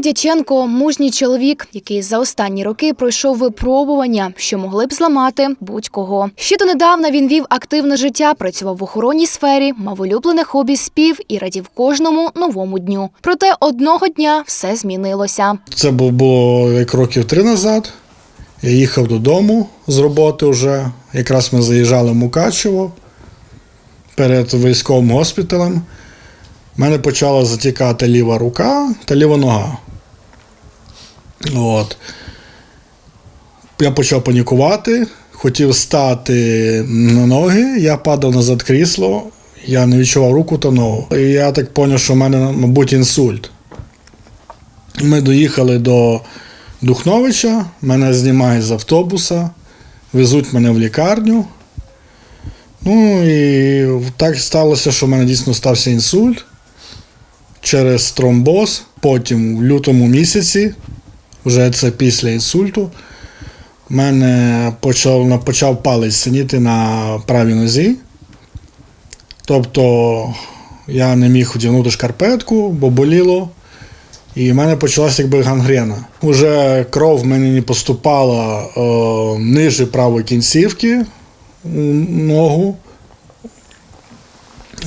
Дяченко мужній чоловік, який за останні роки пройшов випробування, що могли б зламати будь-кого. Ще донедавна він вів активне життя, працював в охоронній сфері, мав улюблене хобі спів і радів кожному новому дню. Проте одного дня все змінилося. Це було як років три назад. Я їхав додому з роботи вже. Якраз ми заїжджали в Мукачево перед військовим госпіталем. У мене почала затікати ліва рука та ліва нога. От. Я почав панікувати, хотів стати на ноги, я падав назад крісло, я не відчував руку та ногу. І я так зрозумів, що в мене, мабуть, інсульт. Ми доїхали до Духновича, мене знімають з автобуса, везуть мене в лікарню. Ну і так сталося, що в мене дійсно стався інсульт через тромбоз. Потім в лютому місяці, вже це після інсульту, в мене почав, почав палець синіти на правій нозі. Тобто я не міг одягнути шкарпетку, бо боліло. І в мене почалася якби гангрена. Уже кров в мене не поступала е, ниже правої кінцівки у ногу.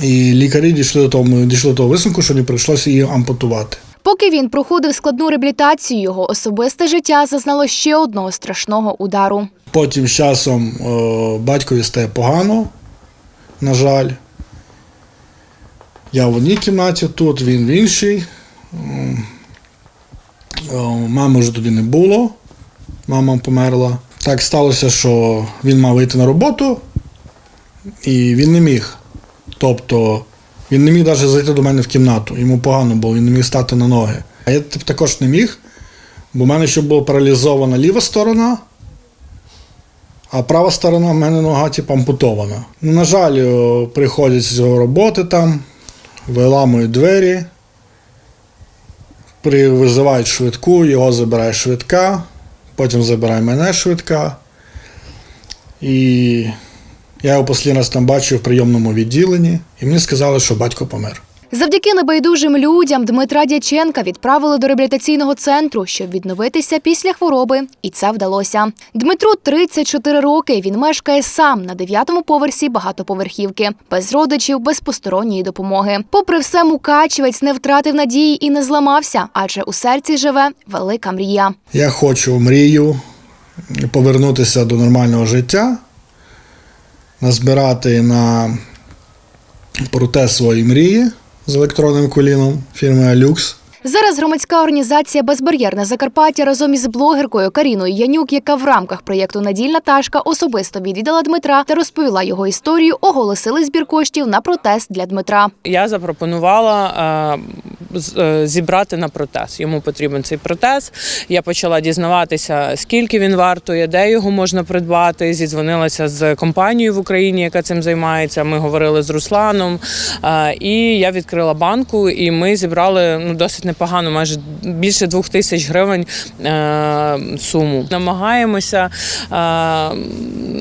І лікарі дійшли до того, дійшли до того висновку, що не прийшлося її ампутувати. Поки він проходив складну реабілітацію, його особисте життя зазнало ще одного страшного удару. Потім з часом е, батькові стає погано, на жаль. Я в одній кімнаті тут, він в іншій. Е, Мами вже тоді не було. Мама померла. Так сталося, що він мав вийти на роботу, і він не міг. Тобто він не міг навіть зайти до мене в кімнату. Йому погано було, він не міг стати на ноги. А я також не міг, бо в мене ще була паралізована ліва сторона, а права сторона в мене нога типу, ампутована. Ну, на жаль, приходять з його роботи там, виламують двері, визивають швидку, його забирає швидка, потім забирає мене швидка. І я його останній раз там бачив в прийомному відділенні, і мені сказали, що батько помер. Завдяки небайдужим людям Дмитра Дяченка відправили до реабілітаційного центру, щоб відновитися після хвороби, і це вдалося. Дмитру 34 роки. Він мешкає сам на дев'ятому поверсі багатоповерхівки, без родичів, без посторонньої допомоги. Попри все, Мукачевець не втратив надії і не зламався, адже у серці живе велика мрія. Я хочу мрію повернутися до нормального життя, назбирати на протез свої мрії з електронним коліном фірми Alux. Зараз громадська організація Безбар'єрне Закарпаття разом із блогеркою Каріною Янюк, яка в рамках проєкту Надільна ташка особисто відвідала Дмитра та розповіла його історію, оголосили збір коштів на протест для Дмитра. Я запропонувала е, е, зібрати на протез. Йому потрібен цей протез. Я почала дізнаватися, скільки він вартує, де його можна придбати. Зідзвонилася з компанією в Україні, яка цим займається. Ми говорили з Русланом. Е, і я відкрила банку, і ми зібрали ну досить непогано, майже більше двох тисяч гривень е, суму. Намагаємося, е,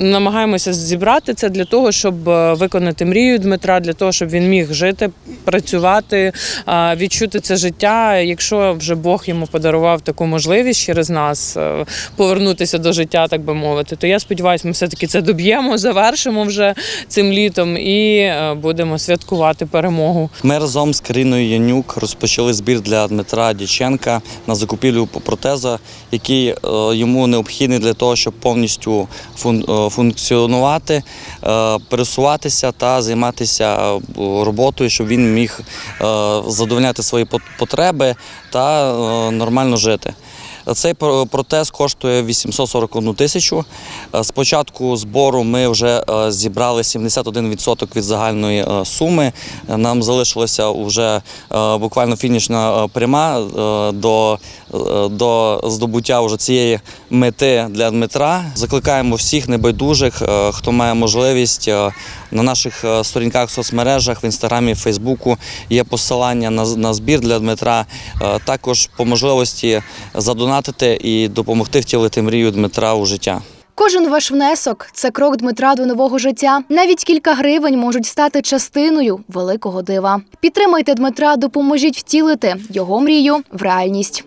намагаємося зібрати це для того, щоб е, виконати мрію Дмитра, для того, щоб він міг жити, працювати, відчути це життя. Якщо вже Бог йому подарував таку можливість через нас е, повернутися до життя, так би мовити, то я сподіваюся, ми все-таки це доб'ємо, завершимо вже цим літом і е, будемо святкувати перемогу. Ми разом з Каріною Янюк розпочали збір для Дмитра Дяченка на закупівлю протеза, який е, йому необхідний для того, щоб повністю функціонувати, пересуватися та займатися роботою, щоб він міг е, задовольняти свої пот- потреби та е, нормально жити. Цей про- протез коштує 841 тисячу. Е, З початку збору ми вже е, зібрали 71% від загальної е, суми. Е, Нам залишилося вже е, буквально фінішна е, пряма е, до, е, до здобуття вже цієї мети для Дмитра. Закликаємо всіх небайдужих, е, хто має можливість е, на наших е, сторінках соцмережах в інстаграмі, Фейсбуку є посилання на, на збір для Дмитра. Е, Також по можливості задонатити і допомогти втілити мрію Дмитра у життя. Кожен ваш внесок це крок Дмитра до нового життя. Навіть кілька гривень можуть стати частиною великого дива. Підтримайте Дмитра, допоможіть втілити його мрію в реальність.